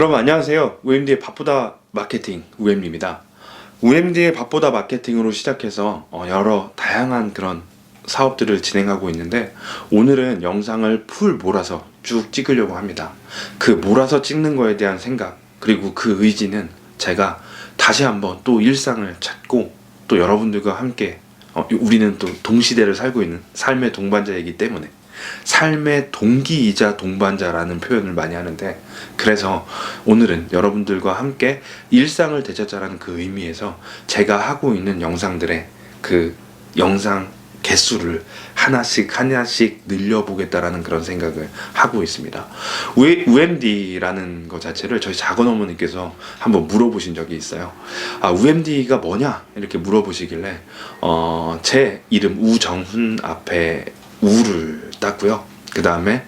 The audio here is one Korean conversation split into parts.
여러분 안녕하세요. UMD의 바쁘다 마케팅 우엠입니다. UMD의 바쁘다 마케팅으로 시작해서 어, 여러 다양한 그런 사업들을 진행하고 있는데 오늘은 영상을 풀 몰아서 쭉 찍으려고 합니다. 그 몰아서 찍는 거에 대한 생각 그리고 그 의지는 제가 다시 한번 또 일상을 찾고 또 여러분들과 함께 어, 우리는 또 동시대를 살고 있는 삶의 동반자이기 때문에 삶의 동기이자 동반자라는 표현을 많이 하는데 그래서 오늘은 여러분들과 함께 일상을 되찾자라는 그 의미에서 제가 하고 있는 영상들의 그 영상 개수를 하나씩 하나씩 늘려보겠다라는 그런 생각을 하고 있습니다. UMD라는 것 자체를 저희 작은 어머니께서 한번 물어보신 적이 있어요. 아, UMD가 뭐냐? 이렇게 물어보시길래 어, 제 이름 우정훈 앞에 우를 땄고요. 그 다음에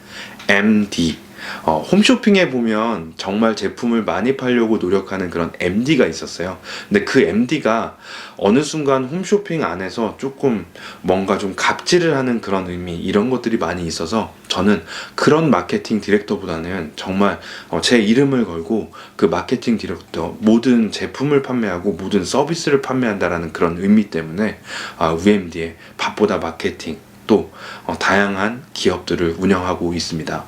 MD. 어, 홈쇼핑에 보면 정말 제품을 많이 팔려고 노력하는 그런 MD가 있었어요. 근데 그 MD가 어느 순간 홈쇼핑 안에서 조금 뭔가 좀 갑질을 하는 그런 의미, 이런 것들이 많이 있어서 저는 그런 마케팅 디렉터보다는 정말 어, 제 이름을 걸고 그 마케팅 디렉터, 모든 제품을 판매하고 모든 서비스를 판매한다라는 그런 의미 때문에 아, UMD의 밥보다 마케팅, 또 어, 다양한 기업들을 운영하고 있습니다.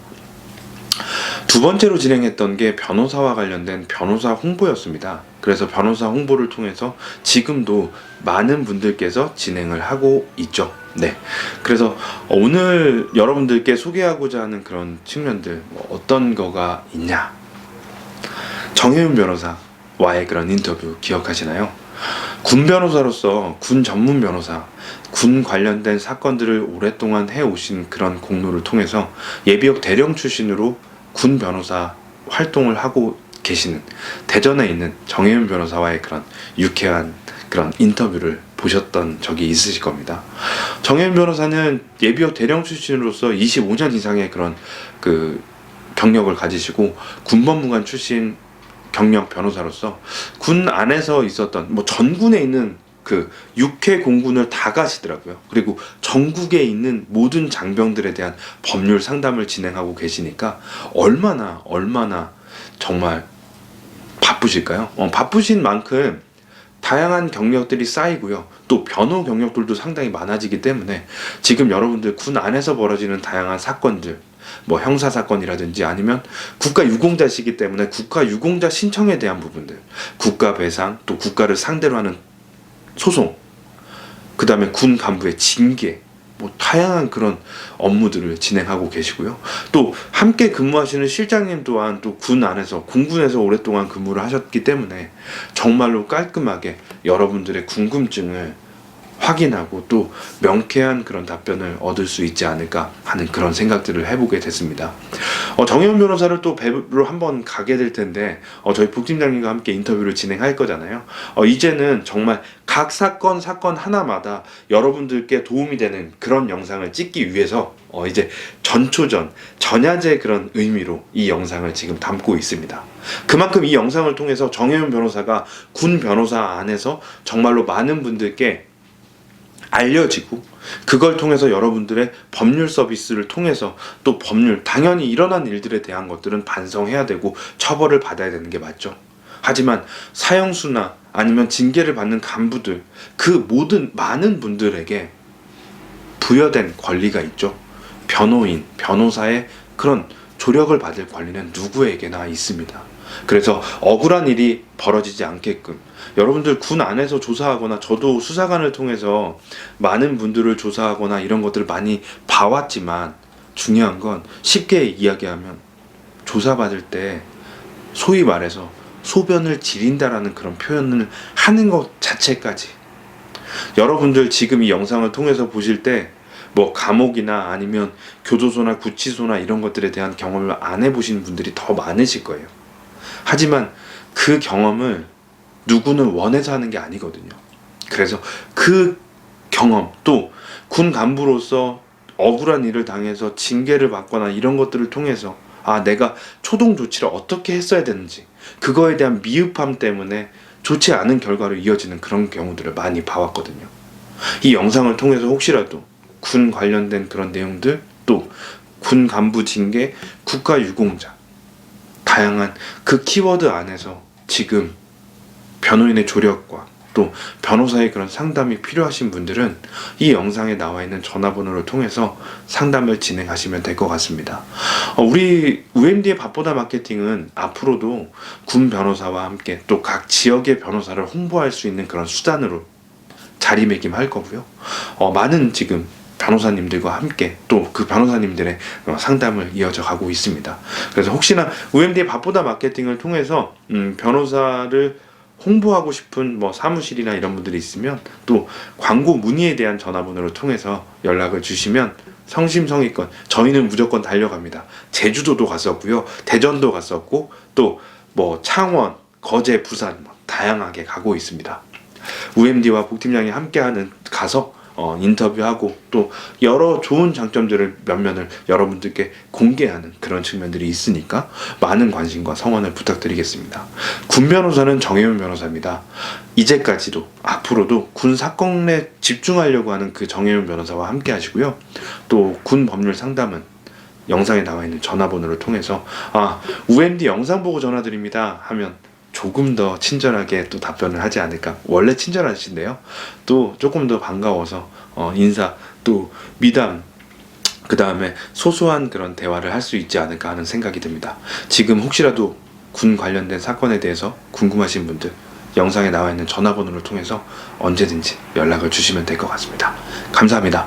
두 번째로 진행했던 게 변호사와 관련된 변호사 홍보였습니다. 그래서 변호사 홍보를 통해서 지금도 많은 분들께서 진행을 하고 있죠. 네. 그래서 오늘 여러분들께 소개하고자 하는 그런 측면들 뭐 어떤 거가 있냐? 정혜윤 변호사와의 그런 인터뷰 기억하시나요? 군 변호사로서 군 전문 변호사, 군 관련된 사건들을 오랫동안 해오신 그런 공로를 통해서 예비역 대령 출신으로 군 변호사 활동을 하고 계시는 대전에 있는 정혜윤 변호사와의 그런 유쾌한 그런 인터뷰를 보셨던 적이 있으실 겁니다. 정혜윤 변호사는 예비역 대령 출신으로서 25년 이상의 그런 그 경력을 가지시고 군법무관 출신 경력 변호사로서 군 안에서 있었던 뭐 전군에 있는 그 육해 공군을 다 가시더라고요. 그리고 전국에 있는 모든 장병들에 대한 법률 상담을 진행하고 계시니까 얼마나 얼마나 정말 바쁘실까요? 어, 바쁘신 만큼 다양한 경력들이 쌓이고요. 또 변호 경력들도 상당히 많아지기 때문에 지금 여러분들 군 안에서 벌어지는 다양한 사건들, 뭐 형사 사건이라든지 아니면 국가 유공자시기 때문에 국가 유공자 신청에 대한 부분들, 국가 배상, 또 국가를 상대로 하는 소송, 그 다음에 군 간부의 징계, 뭐 다양한 그런 업무들을 진행하고 계시고요. 또 함께 근무하시는 실장님 또한 또 군 안에서 공군에서 오랫동안 근무를 하셨기 때문에 정말로 깔끔하게 여러분들의 궁금증을 확인하고 또 명쾌한 그런 답변을 얻을 수 있지 않을까 하는 그런 생각들을 해보게 됐습니다. 어, 정혜원 변호사를 또 뵈러 한번 가게 될 텐데 어, 저희 북팀장님과 함께 인터뷰를 진행할 거잖아요. 어, 이제는 정말 각 사건 사건 하나마다 여러분들께 도움이 되는 그런 영상을 찍기 위해서 어, 이제 전초전 전야제 그런 의미로 이 영상을 지금 담고 있습니다. 그만큼 이 영상을 통해서 정혜원 변호사가 군 변호사 안에서 정말로 많은 분들께 알려지고 그걸 통해서 여러분들의 법률 서비스를 통해서 또 법률 당연히 일어난 일들에 대한 것들은 반성해야 되고 처벌을 받아야 되는 게 맞죠. 하지만 사형수나 아니면 징계를 받는 간부들 그 모든 많은 분들에게 부여된 권리가 있죠. 변호인, 변호사의 그런 조력을 받을 권리는 누구에게나 있습니다. 그래서 억울한 일이 벌어지지 않게끔 여러분들 군 안에서 조사하거나 저도 수사관을 통해서 많은 분들을 조사하거나 이런 것들을 많이 봐왔지만 중요한 건 쉽게 이야기하면 조사받을 때 소위 말해서 소변을 지린다라는 그런 표현을 하는 것 자체까지 여러분들 지금 이 영상을 통해서 보실 때 뭐 감옥이나 아니면 교도소나 구치소나 이런 것들에 대한 경험을 안 해보신 분들이 더 많으실 거예요. 하지만 그 경험을 누구는 원해서 하는 게 아니거든요. 그래서 그 경험 또 군 간부로서 억울한 일을 당해서 징계를 받거나 이런 것들을 통해서 아 내가 초동 조치를 어떻게 했어야 되는지 그거에 대한 미흡함 때문에 좋지 않은 결과로 이어지는 그런 경우들을 많이 봐왔거든요. 이 영상을 통해서 혹시라도 군 관련된 그런 내용들 또 군 간부 징계 국가 유공자 다양한 그 키워드 안에서 지금 변호인의 조력과 또 변호사의 그런 상담이 필요하신 분들은 이 영상에 나와 있는 전화번호를 통해서 상담을 진행하시면 될 것 같습니다. 어, 우리 UMD의 밥보다 마케팅은 앞으로도 군 변호사와 함께 또 각 지역의 변호사를 홍보할 수 있는 그런 수단으로 자리매김할 거고요. 어, 많은 지금 변호사님들과 함께 또 그 변호사님들의 어, 상담을 이어져 가고 있습니다. 그래서 혹시나 UMD의 밥보다 마케팅을 통해서 음, 변호사를 홍보하고 싶은 뭐 사무실이나 이런 분들이 있으면 또 광고 문의에 대한 전화번호를 통해서 연락을 주시면 성심성의껏 저희는 무조건 달려갑니다. 제주도도 갔었고요, 대전도 갔었고 또 뭐 창원, 거제, 부산 뭐 다양하게 가고 있습니다. UMD와 복팀장이 함께하는 가서 어, 인터뷰하고 또 여러 좋은 장점들을 몇 면을 여러분들께 공개하는 그런 측면들이 있으니까 많은 관심과 성원을 부탁드리겠습니다. 군 변호사는 정혜윤 변호사입니다. 이제까지도 앞으로도 군 사건에 집중하려고 하는 그 정혜윤 변호사와 함께 하시고요. 또 군 법률 상담은 영상에 나와 있는 전화번호를 통해서 아 UMD 영상 보고 전화드립니다 하면 조금 더 친절하게 또 답변을 하지 않을까 원래 친절하신데요 또 조금 더 반가워서 어, 인사 또 미담 그 다음에 소소한 그런 대화를 할 수 있지 않을까 하는 생각이 듭니다 지금 혹시라도 군 관련된 사건에 대해서 궁금하신 분들 영상에 나와 있는 전화번호를 통해서 언제든지 연락을 주시면 될 것 같습니다. 감사합니다